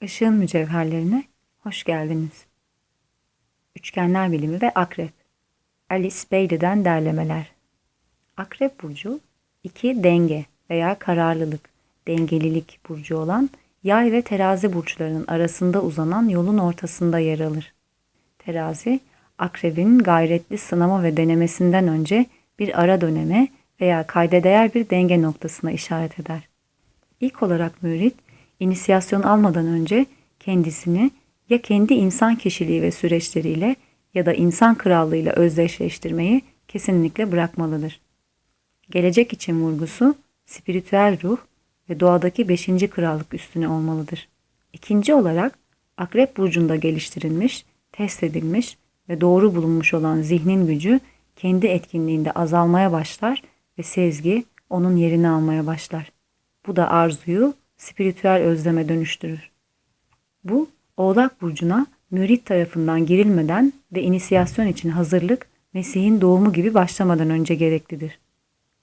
Işığın mücevherlerine hoş geldiniz. Üçgenler Bilimi ve Akrep Alice Bailey'den derlemeler Akrep Burcu iki denge veya kararlılık, dengelilik burcu olan yay ve terazi burçlarının arasında uzanan yolun ortasında yer alır. Terazi, akrebin gayretli sınama ve denemesinden önce bir ara döneme veya kayda değer bir denge noktasına işaret eder. İlk olarak mürit, inisiyasyon almadan önce kendisini ya kendi insan kişiliği ve süreçleriyle ya da insan krallığıyla özdeşleştirmeyi kesinlikle bırakmalıdır. Gelecek için vurgusu spiritüel ruh ve doğadaki beşinci krallık üstüne olmalıdır. İkinci olarak Akrep Burcu'nda geliştirilmiş, test edilmiş ve doğru bulunmuş olan zihnin gücü kendi etkinliğinde azalmaya başlar ve sezgi onun yerini almaya başlar. Bu da arzuyu spiritüel özleme dönüştürür. Bu Oğlak Burcu'na mürit tarafından girilmeden ve inisiyasyon için hazırlık Mesih'in doğumu gibi başlamadan önce gereklidir.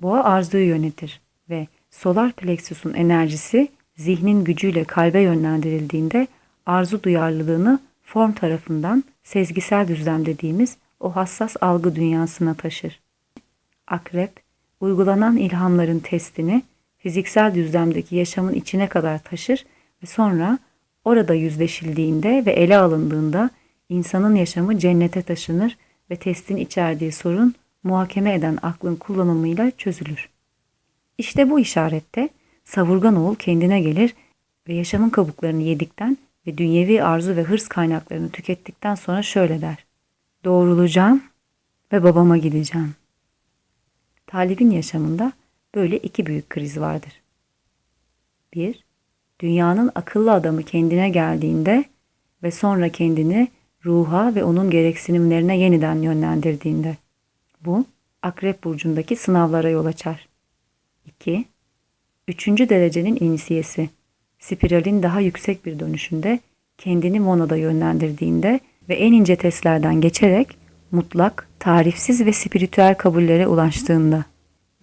Boğa arzuyu yönetir ve solar plexusun enerjisi zihnin gücüyle kalbe yönlendirildiğinde arzu duyarlılığını form tarafından sezgisel düzlem dediğimiz o hassas algı dünyasına taşır. Akrep, uygulanan ilhamların testini fiziksel düzlemdeki yaşamın içine kadar taşır ve sonra orada yüzleşildiğinde ve ele alındığında insanın yaşamı cennete taşınır ve testin içerdiği sorun muhakeme eden aklın kullanımıyla çözülür. İşte bu işarette savurgan oğul kendine gelir ve yaşamın kabuklarını yedikten ve dünyevi arzu ve hırs kaynaklarını tükettikten sonra şöyle der. Doğrulacağım ve babama gideceğim. Talibin yaşamında böyle iki büyük kriz vardır. Bir, dünyanın akıllı adamı kendine geldiğinde ve sonra kendini ruha ve onun gereksinimlerine yeniden yönlendirdiğinde. Bu, Akrep Burcu'ndaki sınavlara yol açar. 2. Üçüncü derecenin inisiyesi. Spiralin daha yüksek bir dönüşünde kendini monoda yönlendirdiğinde ve en ince testlerden geçerek mutlak, tarifsiz ve spiritüel kabullere ulaştığında.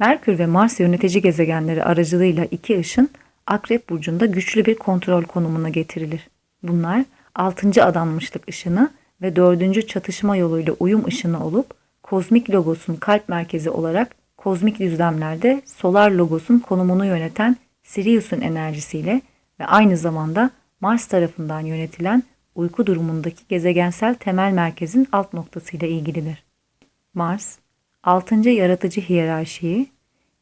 Merkür ve Mars yönetici gezegenleri aracılığıyla iki ışın Akrep Burcu'nda güçlü bir kontrol konumuna getirilir. Bunlar 6. adanmışlık ışını ve 4. çatışma yoluyla uyum ışını olup kozmik logosun kalp merkezi olarak kozmik düzlemlerde solar logosun konumunu yöneten Sirius'un enerjisiyle ve aynı zamanda Mars tarafından yönetilen uyku durumundaki gezegensel temel merkezin alt noktasıyla ilgilidir. Mars, 6. yaratıcı hiyerarşiyi,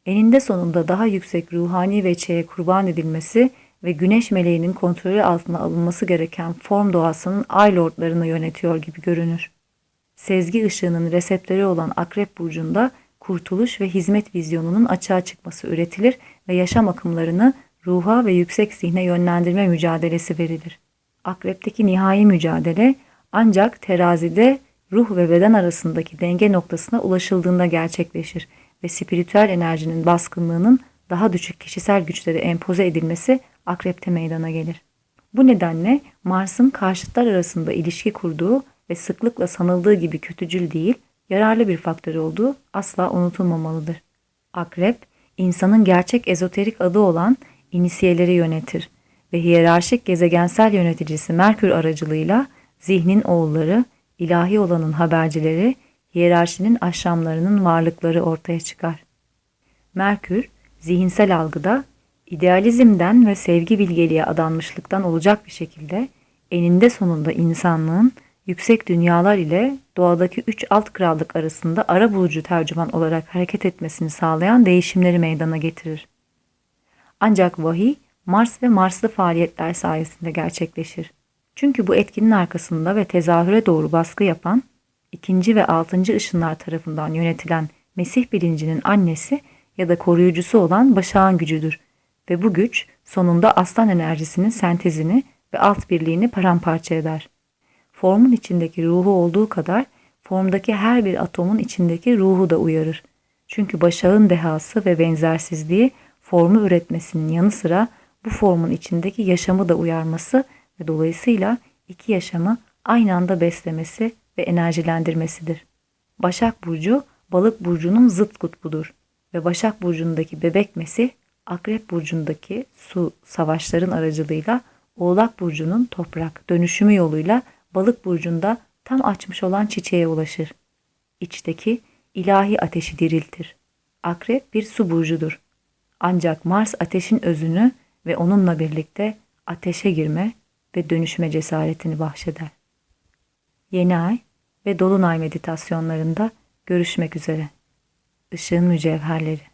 eninde sonunda daha yüksek ruhani veçeye kurban edilmesi ve güneş meleğinin kontrolü altına alınması gereken form doğasının ay lordlarını yönetiyor gibi görünür. Sezgi ışığının reseptörü olan Akrep Burcu'nda kurtuluş ve hizmet vizyonunun açığa çıkması üretilir ve yaşam akımlarını ruha ve yüksek zihne yönlendirme mücadelesi verilir. Akrep'teki nihai mücadele ancak terazide ruh ve beden arasındaki denge noktasına ulaşıldığında gerçekleşir ve spiritüel enerjinin baskınlığının daha düşük kişisel güçlere empoze edilmesi akrepte meydana gelir. Bu nedenle Mars'ın karşıtlar arasında ilişki kurduğu ve sıklıkla sanıldığı gibi kötücül değil, yararlı bir faktör olduğu asla unutulmamalıdır. Akrep, insanın gerçek ezoterik adı olan inisiyeleri yönetir ve hiyerarşik gezegensel yöneticisi Merkür aracılığıyla zihnin oğulları, ilahi olanın habercileri, hiyerarşinin aşramlarının varlıkları ortaya çıkar. Merkür, zihinsel algıda idealizmden ve sevgi bilgeliğe adanmışlıktan olacak bir şekilde eninde sonunda insanlığın yüksek dünyalar ile doğadaki üç alt krallık arasında ara bulucu tercüman olarak hareket etmesini sağlayan değişimleri meydana getirir. Ancak vahiy Mars ve Marslı faaliyetler sayesinde gerçekleşir. Çünkü bu etkinin arkasında ve tezahüre doğru baskı yapan ikinci ve altıncı ışınlar tarafından yönetilen Mesih bilincinin annesi ya da koruyucusu olan Başak'ın gücüdür ve bu güç sonunda aslan enerjisinin sentezini ve alt birliğini paramparça eder. Formun içindeki ruhu olduğu kadar formdaki her bir atomun içindeki ruhu da uyarır. Çünkü Başak'ın dehası ve benzersizliği formu üretmesinin yanı sıra bu formun içindeki yaşamı da uyarması ve dolayısıyla iki yaşamı aynı anda beslemesi ve enerjilendirmesidir. Başak Burcu, Balık Burcu'nun zıt kutbudur ve Başak Burcu'ndaki bebek Mesih, Akrep Burcu'ndaki su savaşların aracılığıyla Oğlak burcunun toprak dönüşümü yoluyla balık burcunda tam açmış olan çiçeğe ulaşır. İçteki ilahi ateşi diriltir. Akrep bir su burcudur. Ancak Mars ateşin özünü ve onunla birlikte ateşe girme ve dönüşme cesaretini bahşeder. Yeni ay ve dolunay meditasyonlarında görüşmek üzere. Işığın mücevherleri